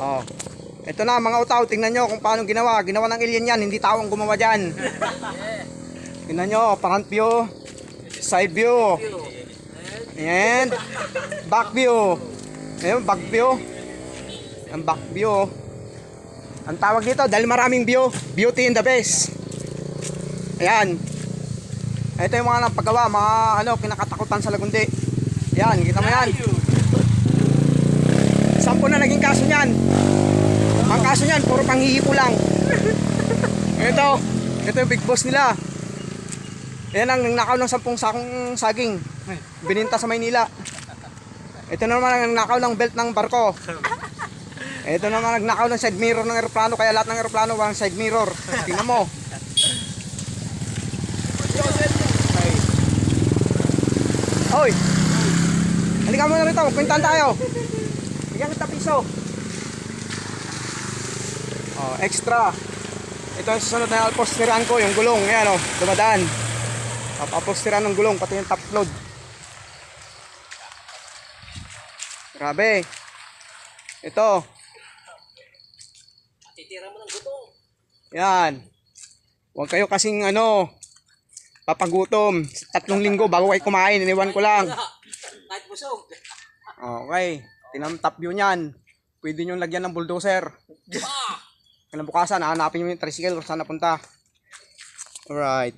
Oh. Ito na mga utaw, tingnan nyo kung paano ginawa. Ginawa ng alien yan, hindi tao ang gumawa dyan. tingnan nyo, front view, side view, and back view. Ayun, back view. Ang back view. Ang tawag dito, dahil maraming view, beauty in the best. Ayan. Ito yung mga napagawa, mga ano, kinakatakutan sa Lagundi. Ayan, kita mo yan. Sampo na naging kaso niyan. Puro panghihipo lang. ito, ito yung big boss nila. Yan ang nakaw ng sampung sakong saging. Bininta sa Maynila. Ito naman ang nakaw ng belt ng barko. Ito naman ang nakaw ng side mirror ng eroplano. Kaya lahat ng eroplano walang side mirror. Tingnan mo. Hoy! Halika muna rito, pintan tayo. Bigyan kita piso. Oh, extra. Ito ang susunod na alpostiran ko, yung gulong. Ayan o, oh, dumadaan. Papapostiran ng gulong, pati yung top load. Grabe. Ito. Titira mo ng gutong. Yan. Huwag kayo kasing ano, papagutom. Tatlong linggo bago kayo kumain, iniwan ko lang. Kahit busog. Okay. Tinamtap view niyan. Pwede nyo lagyan ng bulldozer. Kailan bukasan, hanapin nyo yung tricycle kung saan napunta. Alright.